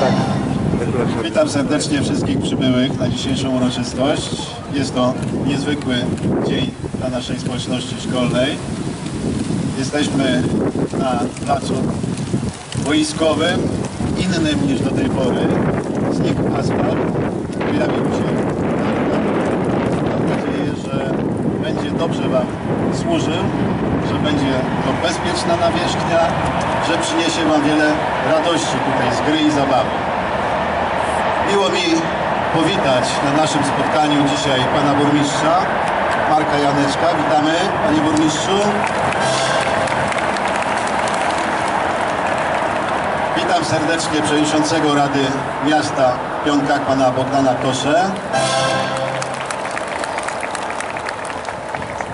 Tak. Witam serdecznie wszystkich przybyłych na dzisiejszą uroczystość. Jest to niezwykły dzień dla naszej społeczności szkolnej. Jesteśmy na placu boiskowym, innym niż do tej pory. Znikł asfalt, pojawił się parkiet. Mam nadzieję, że będzie dobrze Wam służył, że będzie to bezpieczna nawierzchnia, że przyniesie Wam wiele radości tutaj z gry i zabawy. Miło mi powitać na naszym spotkaniu dzisiaj pana burmistrza Marka Janeczka. Witamy, panie burmistrzu. Witam serdecznie przewodniczącego Rady Miasta Pionkach, pana Bogdana Koszę.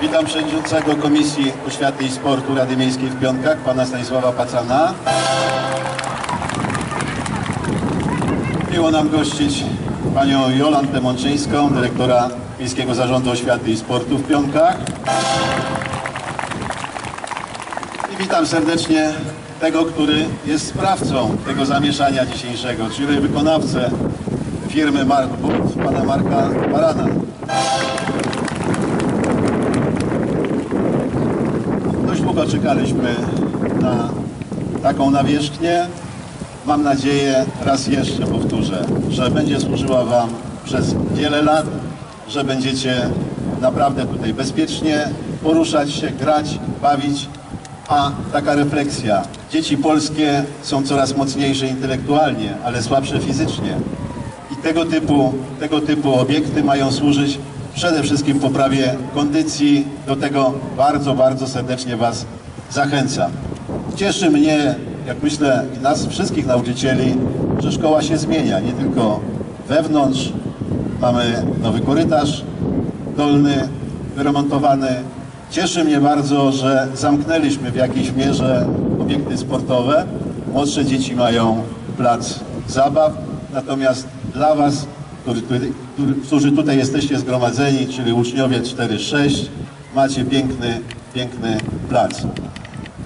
Witam przewodniczącego Komisji Oświaty i Sportu Rady Miejskiej w Pionkach, pana Stanisława Pacana. Miło nam gościć panią Jolantę Mączyńską, dyrektora Miejskiego Zarządu Oświaty i Sportu w Pionkach. I witam serdecznie tego, który jest sprawcą tego zamieszania dzisiejszego, czyli wykonawcę firmy Mark Boot, pana Marka Barana. Długo czekaliśmy na taką nawierzchnię. Mam nadzieję, raz jeszcze powtórzę, że będzie służyła Wam przez wiele lat, że będziecie naprawdę tutaj bezpiecznie poruszać się, grać, bawić, a taka refleksja. Dzieci polskie są coraz mocniejsze intelektualnie, ale słabsze fizycznie. I tego typu, tego typu obiekty mają służyć przede wszystkim poprawie kondycji. Do tego bardzo, bardzo serdecznie Was zachęcam. Cieszy mnie, jak myślę, i nas wszystkich nauczycieli, że szkoła się zmienia, nie tylko wewnątrz. Mamy nowy korytarz dolny, wyremontowany. Cieszy mnie bardzo, że zamknęliśmy w jakiejś mierze obiekty sportowe. Młodsze dzieci mają plac zabaw, natomiast dla Was, który, który, którzy tutaj jesteście zgromadzeni, czyli uczniowie 4-6, macie piękny, piękny plac.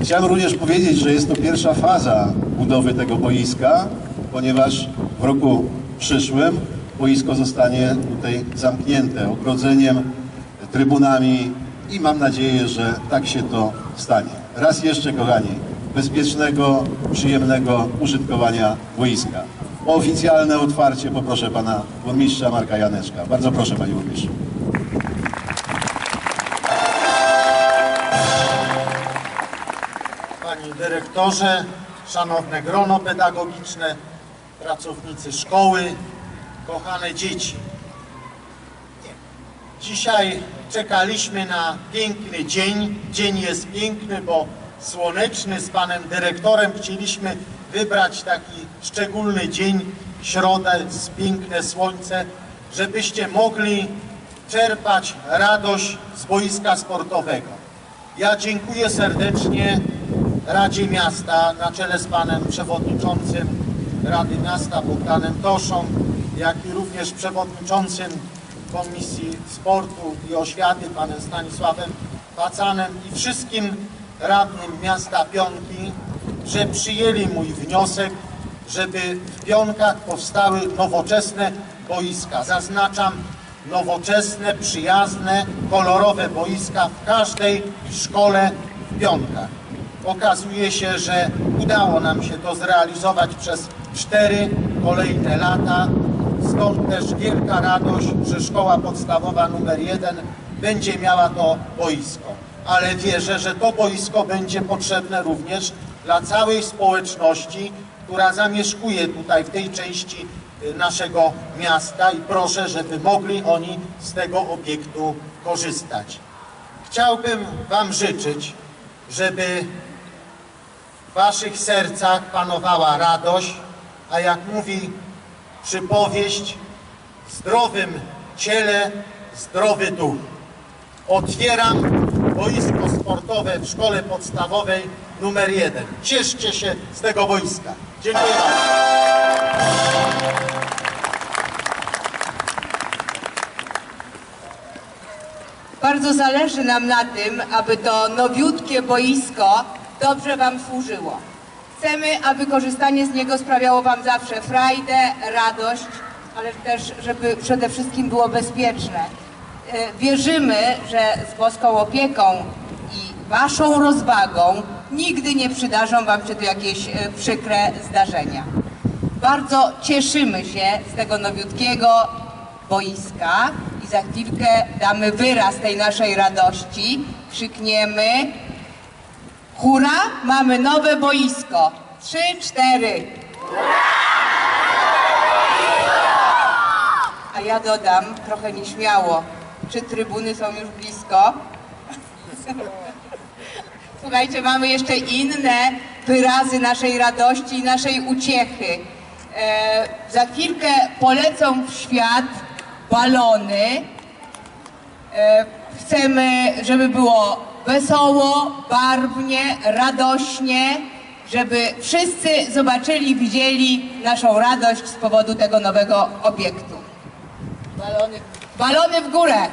Chciałem również powiedzieć, że jest to pierwsza faza budowy tego boiska, ponieważ w roku przyszłym boisko zostanie tutaj zamknięte ogrodzeniem, trybunami i mam nadzieję, że tak się to stanie. Raz jeszcze, kochani, bezpiecznego, przyjemnego użytkowania boiska. Oficjalne otwarcie poproszę pana burmistrza Marka Janeczka. Bardzo proszę, panie burmistrzu. Panie dyrektorze, szanowne grono pedagogiczne, pracownicy szkoły, kochane dzieci. Dzisiaj czekaliśmy na piękny dzień. Dzień jest piękny, bo słoneczny. Z panem dyrektorem chcieliśmy wybrać taki szczególny dzień, środę, piękne słońce, żebyście mogli czerpać radość z boiska sportowego. Ja dziękuję serdecznie Radzie Miasta na czele z panem przewodniczącym Rady Miasta Bogdanem Toszą, jak i również przewodniczącym Komisji Sportu i Oświaty panem Stanisławem Pacanem i wszystkim radnym miasta Pionki, że przyjęli mój wniosek, żeby w Pionkach powstały nowoczesne boiska. Zaznaczam, nowoczesne, przyjazne, kolorowe boiska w każdej szkole w Pionkach. Okazuje się, że udało nam się to zrealizować przez cztery kolejne lata. Stąd też wielka radość, że szkoła podstawowa numer jeden będzie miała to boisko. Ale wierzę, że to boisko będzie potrzebne również dla całej społeczności, która zamieszkuje tutaj w tej części y, naszego miasta i proszę, żeby mogli oni z tego obiektu korzystać. Chciałbym Wam życzyć, żeby w Waszych sercach panowała radość, a jak mówi przypowieść, w zdrowym ciele zdrowy duch. Otwieram boisko sportowe w szkole podstawowej numer jeden. Cieszcie się z tego boiska. Dziękuję bardzo. Bardzo zależy nam na tym, aby to nowiutkie boisko dobrze Wam służyło. Chcemy, aby korzystanie z niego sprawiało Wam zawsze frajdę, radość, ale też, żeby przede wszystkim było bezpieczne. E, Wierzymy, że z boską opieką i Waszą rozwagą nigdy nie przydarzą Wam się tu jakieś e, przykre zdarzenia. Bardzo cieszymy się z tego nowiutkiego boiska i za chwilkę damy wyraz tej naszej radości. Krzykniemy Hura, mamy nowe boisko. Trzy, cztery. A ja dodam, trochę nieśmiało, czy trybuny są już blisko? Słuchajcie, mamy jeszcze inne wyrazy naszej radości i naszej uciechy. E, za chwilkę polecą w świat balony. E, chcemy, żeby było wesoło, barwnie, radośnie, żeby wszyscy zobaczyli, widzieli naszą radość z powodu tego nowego obiektu. Balony, balony w górę!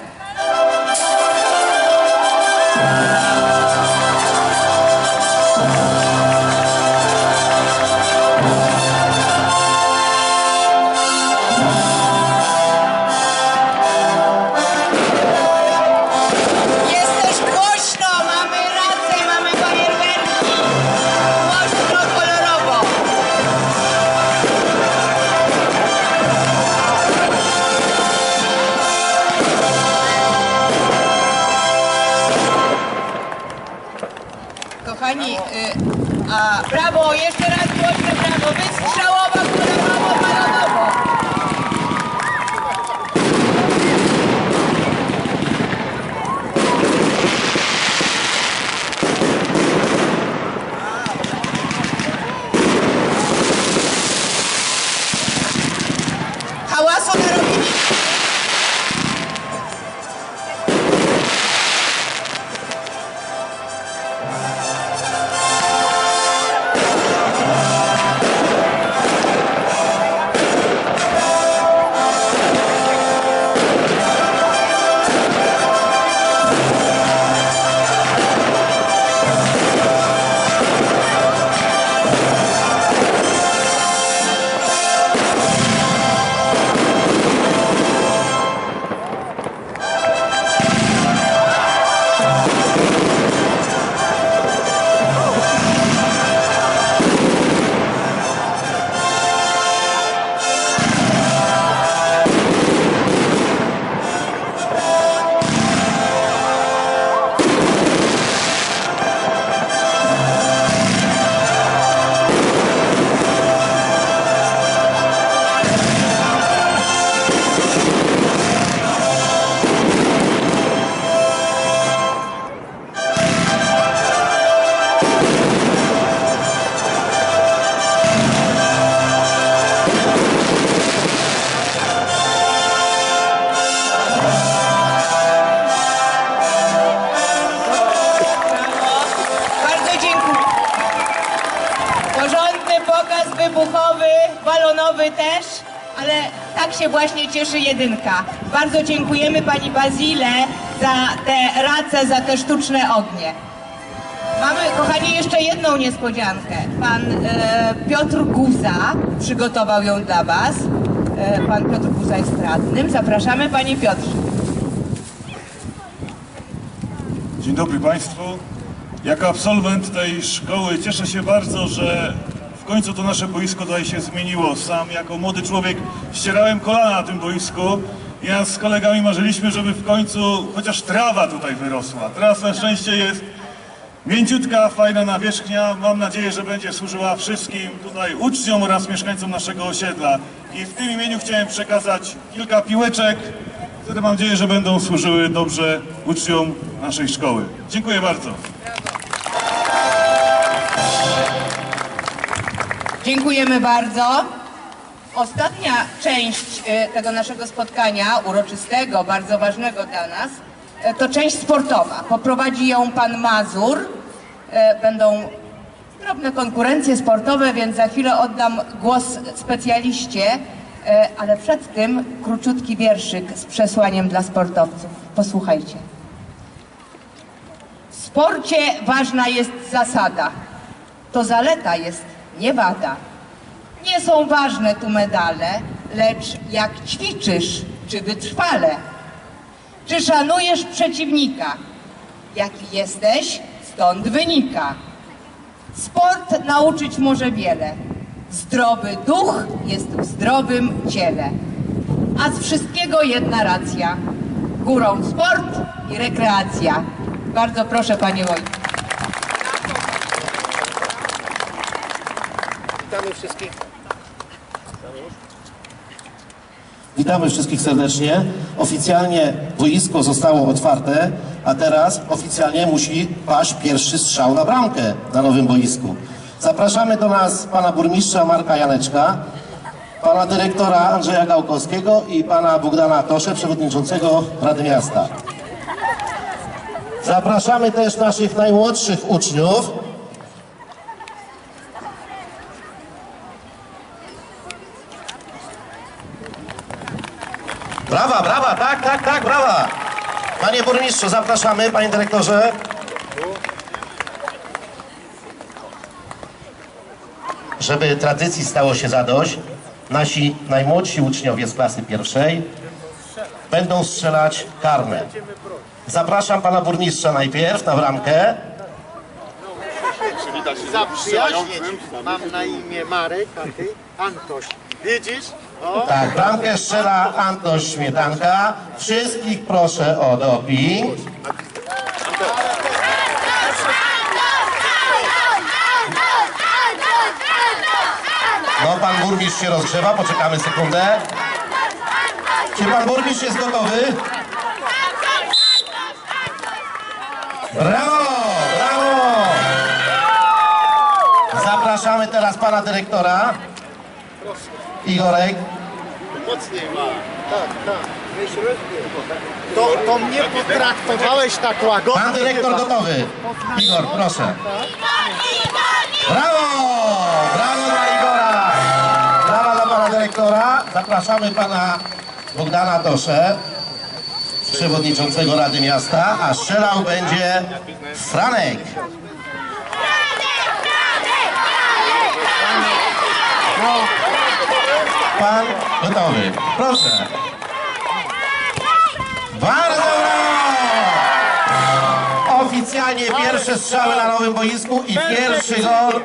Cieszy jedynka. Bardzo dziękujemy Pani Bazile za te race, za te sztuczne ognie. Mamy, kochani, jeszcze jedną niespodziankę. Pan e, Piotr Guza przygotował ją dla Was. E, pan Piotr Guza jest radnym. Zapraszamy Panie Piotrze. Dzień dobry Państwu. Jako absolwent tej szkoły cieszę się bardzo, że w końcu to nasze boisko tutaj się zmieniło. Sam jako młody człowiek ścierałem kolana na tym boisku. Ja z kolegami marzyliśmy, żeby w końcu chociaż trawa tutaj wyrosła. Teraz na szczęście jest mięciutka, fajna nawierzchnia. Mam nadzieję, że będzie służyła wszystkim tutaj uczniom oraz mieszkańcom naszego osiedla. I w tym imieniu chciałem przekazać kilka piłeczek, które mam nadzieję, że będą służyły dobrze uczniom naszej szkoły. Dziękuję bardzo. Dziękujemy bardzo. Ostatnia część e, tego naszego spotkania, uroczystego, bardzo ważnego dla nas, e, to część sportowa. Poprowadzi ją pan Mazur. E, Będą drobne konkurencje sportowe, więc za chwilę oddam głos specjaliście, ale przed tym króciutki wierszyk z przesłaniem dla sportowców. Posłuchajcie. W sporcie ważna jest zasada. To zaleta jest nie wada. Nie są ważne tu medale, lecz jak ćwiczysz, czy wytrwale. Czy szanujesz przeciwnika? Jaki jesteś, stąd wynika. Sport nauczyć może wiele. Zdrowy duch jest w zdrowym ciele. A z wszystkiego jedna racja. Górą sport i rekreacja. Bardzo proszę, panie Wojtku. Witamy wszystkich. Witamy wszystkich serdecznie. Oficjalnie boisko zostało otwarte, a teraz oficjalnie musi paść pierwszy strzał na bramkę na nowym boisku. Zapraszamy do nas pana burmistrza Marka Janeczka, pana dyrektora Andrzeja Gałkowskiego i pana Bogdana Tosze, przewodniczącego Rady Miasta. Zapraszamy też naszych najmłodszych uczniów, Brawa, brawa, tak, tak, tak, brawa. Panie burmistrzu, zapraszamy, panie dyrektorze. Żeby tradycji stało się zadość, nasi najmłodsi uczniowie z klasy pierwszej będą strzelać karne. Zapraszam pana burmistrza najpierw na bramkę. Zaprzyjaźnić. Mam na imię Marek, a ty Antoś. Widzisz? Tak, bramkę strzela Antoś Śmietanka. Wszystkich proszę o doping. No, pan burmistrz się rozgrzewa, poczekamy sekundę. Czy pan burmistrz jest gotowy? Brawo, brawo! Zapraszamy teraz pana dyrektora. Igorek. mocniej ma. Tak, tak. To, to mnie potraktowałeś tak łagodnie. Pan dyrektor gotowy. Igor, proszę. Brawo! Brawo dla Igora! Brawa dla pana dyrektora. Zapraszamy pana Bogdana Tosze, przewodniczącego Rady Miasta, a strzelał będzie Franek. Pan gotowy. Proszę. Bardzo brawo! Oficjalnie pierwsze strzały na nowym boisku i pierwszy gol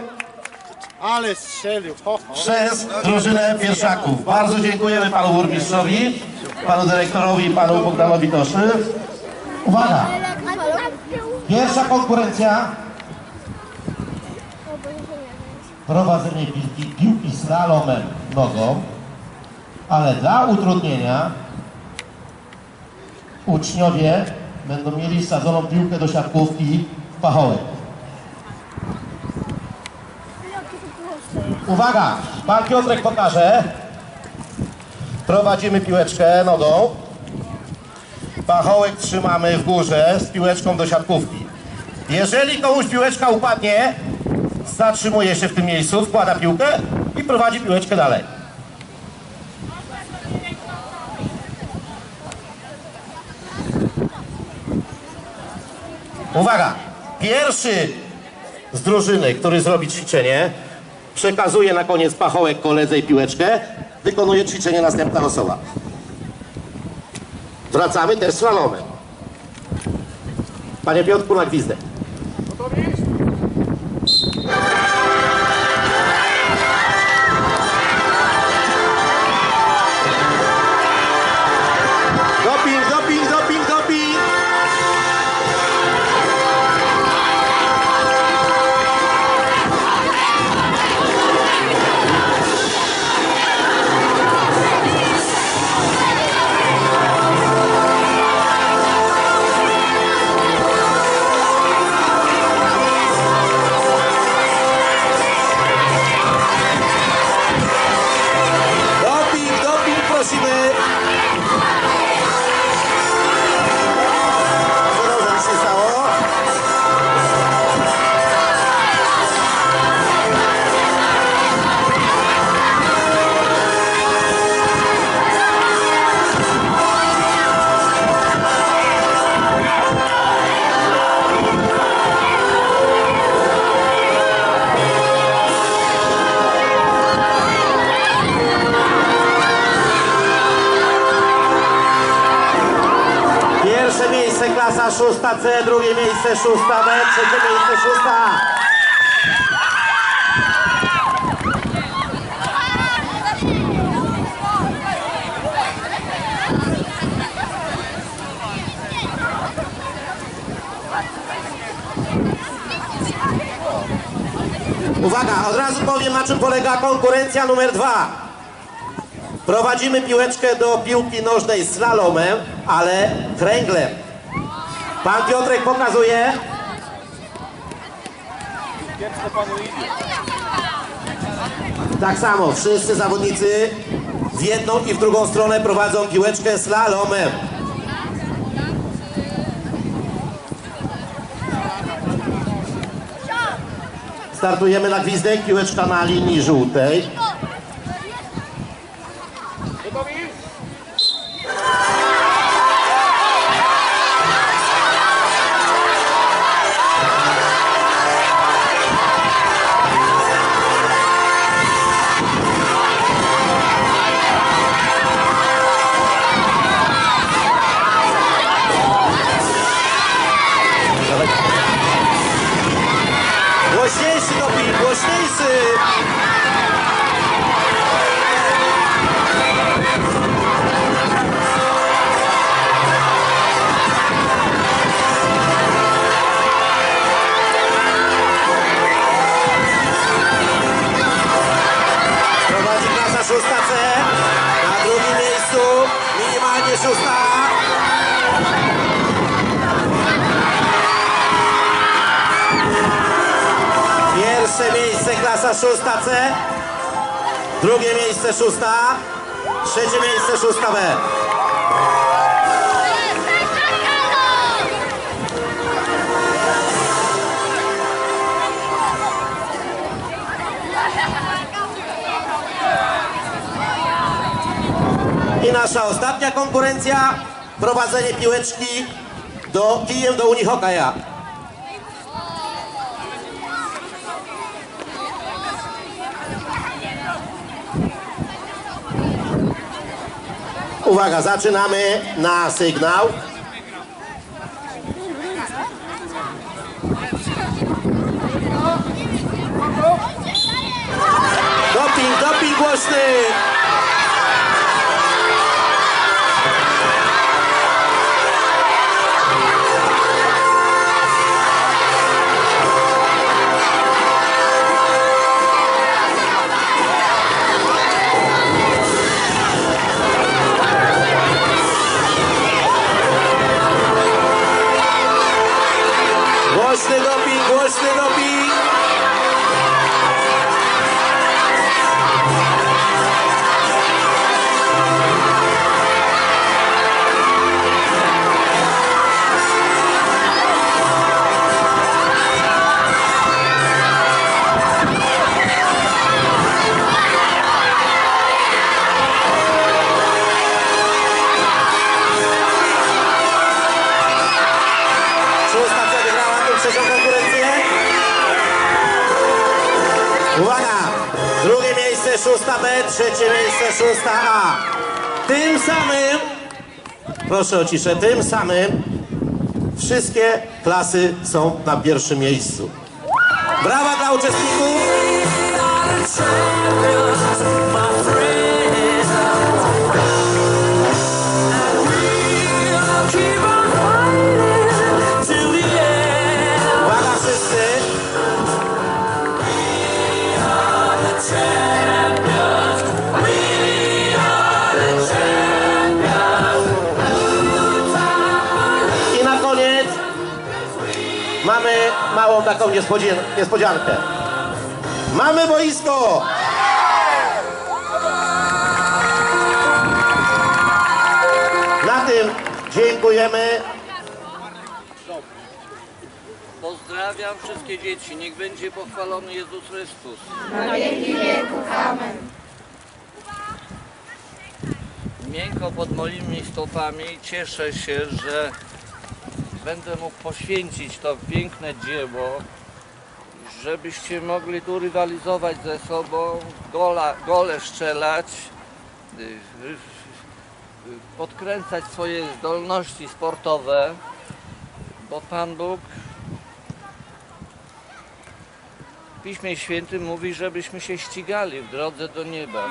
Ale strzelił. Ho, ho. przez drużynę pierwszaków. Bardzo dziękujemy panu burmistrzowi, panu dyrektorowi i panu Bogdanowi Toszy. Uwaga! Pierwsza konkurencja prowadzenie piłki, piłki slalomem nogą, ale dla utrudnienia uczniowie będą mieli wsadzoną piłkę do siatkówki w pachołek. Uwaga, pan Piotrek pokaże. Prowadzimy piłeczkę nogą. Pachołek trzymamy w górze z piłeczką do siatkówki. Jeżeli komuś piłeczka upadnie, zatrzymuje się w tym miejscu, wkłada piłkę i prowadzi piłeczkę dalej. Uwaga! Pierwszy z drużyny, który zrobi ćwiczenie, przekazuje na koniec pachołek koledze i piłeczkę, wykonuje ćwiczenie następna osoba. Wracamy też slalomem. Panie Piotrku, na gwizdek. Szósta C, drugie miejsce szósta B, trzecie miejsce szósta A. Uwaga, od razu powiem na czym polega konkurencja numer dwa. Prowadzimy piłeczkę do piłki nożnej slalomem, ale kręglem. Pan Piotrek pokazuje. Tak samo, wszyscy zawodnicy w jedną i w drugą stronę prowadzą piłeczkę slalomem. Startujemy na gwizdek, piłeczka na linii żółtej. Pierwsze miejsce klasa szósta C. Drugie miejsce szósta. Trzecie miejsce szósta B. I nasza ostatnia konkurencja. Prowadzenie piłeczki do kijem do Unihokaja. Uwaga, zaczynamy na sygnał. Doping, doping głośny! 6B, trzecie miejsce 6A. Tym samym, proszę o ciszę, tym samym wszystkie klasy są na pierwszym miejscu. Brawa dla uczestników! Mamy małą taką niespodzian- niespodziankę. Mamy boisko! Na tym dziękujemy. Pozdrawiam wszystkie dzieci. Niech będzie pochwalony Jezus Chrystus. Miękko pod moimi stopami cieszę się, że będę mógł poświęcić to piękne dzieło, żebyście mogli tu rywalizować ze sobą, gola, gole strzelać, podkręcać swoje zdolności sportowe. Bo Pan Bóg w Piśmie Świętym mówi, żebyśmy się ścigali w drodze do nieba.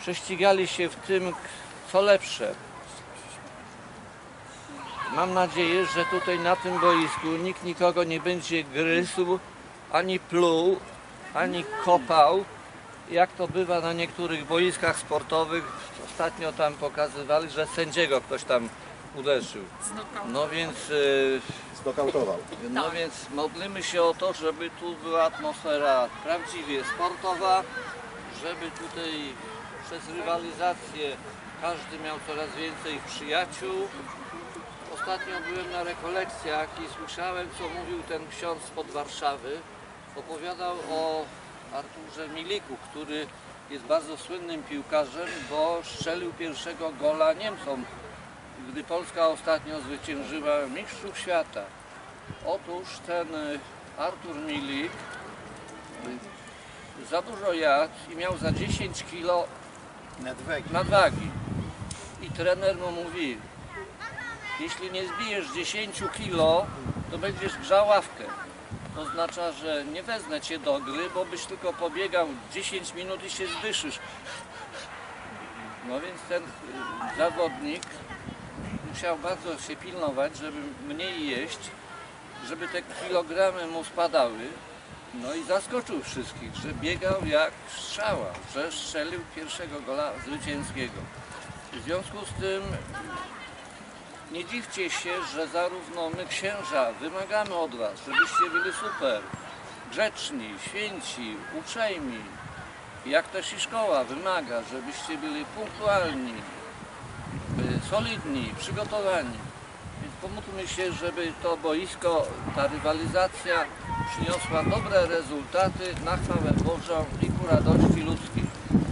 Prześcigali się w tym, co lepsze. Mam nadzieję, że tutaj na tym boisku nikt nikogo nie będzie gryzł, ani pluł, ani kopał, jak to bywa na niektórych boiskach sportowych. Ostatnio tam pokazywali, że sędziego ktoś tam uderzył. No więc, y, Znokautował. no więc modlimy się o to, żeby tu była atmosfera prawdziwie sportowa, żeby tutaj przez rywalizację każdy miał coraz więcej przyjaciół. Ostatnio byłem na rekolekcjach i słyszałem, co mówił ten ksiądz spod Warszawy. Opowiadał o Arturze Miliku, który jest bardzo słynnym piłkarzem, bo strzelił pierwszego gola Niemcom, gdy Polska ostatnio zwyciężyła Mistrzów Świata. Otóż ten y, Artur Milik y, za dużo jadł i miał za 10 kilo Nedwegi. nadwagi. I trener mu mówi, jeśli nie zbijesz 10 kilo, to będziesz grzał ławkę. To oznacza, że nie wezmę cię do gry, bo byś tylko pobiegał 10 minut i się zdyszysz. No więc ten y, zawodnik musiał bardzo się pilnować, żeby mniej jeść, żeby te kilogramy mu spadały. No i zaskoczył wszystkich, że biegał jak strzała, że strzelił pierwszego gola zwycięskiego. W związku z tym nie dziwcie się, że zarówno my księża wymagamy od Was, żebyście byli super, grzeczni, święci, uprzejmi. Jak też i szkoła wymaga, żebyście byli punktualni, solidni, przygotowani. Więc pomódlmy się, żeby to boisko, ta rywalizacja przyniosła dobre rezultaty na chwałę Bożą i ku radości ludzkiej.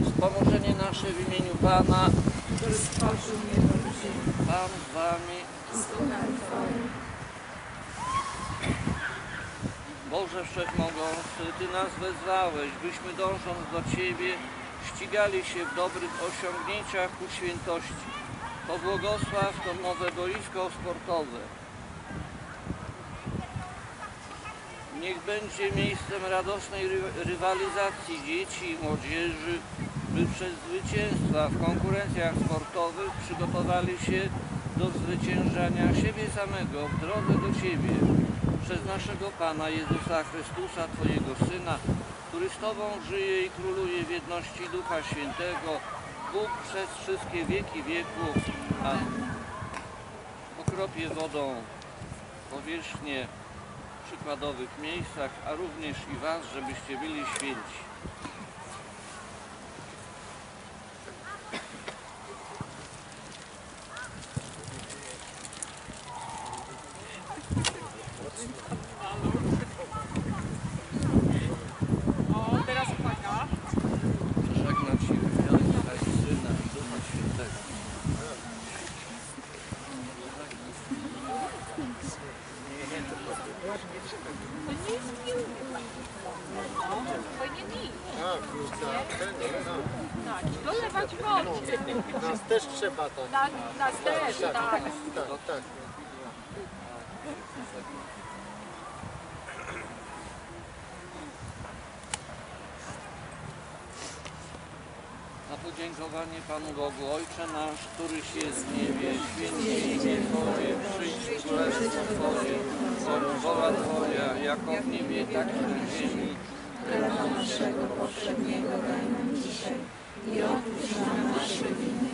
Wspomożenie nasze w imieniu Pana, Pan z Wami. Boże Wszechmogący, Ty nas wezwałeś, byśmy dążąc do Ciebie ścigali się w dobrych osiągnięciach ku świętości. Pobłogosław to nowe boisko sportowe. Niech będzie miejscem radosnej ry- rywalizacji dzieci i młodzieży, by przez zwycięstwa w konkurencjach sportowych przygotowali się do zwyciężania siebie samego w drodze do Ciebie. Przez naszego Pana Jezusa Chrystusa, Twojego Syna, który z Tobą żyje i króluje w jedności Ducha Świętego, Bóg przez wszystkie wieki wieków. Amen. Pokropię wodą powierzchnię w przykładowych miejscach, a również i Was, żebyście byli święci. O, teraz uwaga. Żegnam Ci w imię Ojca i Syna i Ducha Świętego. Powinien iść. A, Tak, dolewać wody. Nas też trzeba tak. Na, na też, tak. Tak, tak. Na podziękowanie Panu Bogu, Ojcze nasz, któryś jest w niebie, święcie imię Twoje, przyjdź królestwo Twoje, bądź wola Twoja, jako w niebie, tak i na ziemi. naszego poprzedniego daj nam dzisiaj i odpuść nam nasze winy,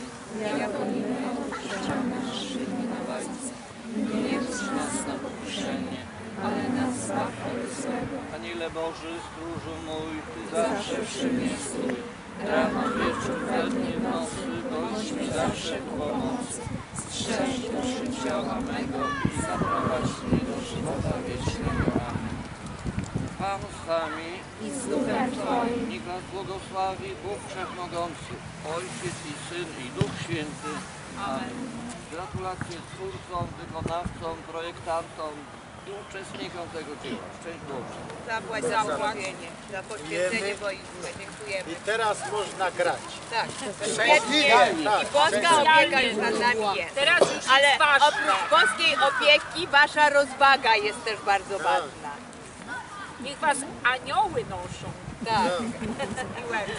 jako i my odpuszczamy naszym winowajcom. Nie wódź nas na pokuszenie, ale nas zbaw od złego. Aniele Boży, stróżu mój, Ty zawsze Zawsze przy mnie stój. Rano, wieczór, we dnie, w nocy, bądź mi zawsze w pomocy. Strzeż duszy ciała mego i zaprowadź mnie do żywota wiecznego. Amen. Pan z Wami, I z duchem Twoim niech nas błogosławi Bóg Wszechmogący, Ojciec i Syn i Duch Święty. Wykonawcom, projektantom, i uczestnikom tego dzieła. Szczęść Boże. Zapłać za urobienie, za poświęcenie boiska. Dziękujemy. I teraz można grać. Tak, Szczęśliwie, tak. I boska opieka już nad nami jest. Teraz już Ale oprócz boskiej opieki wasza rozwaga jest też bardzo ważna. Niech was anioły noszą. Tak. Miłego.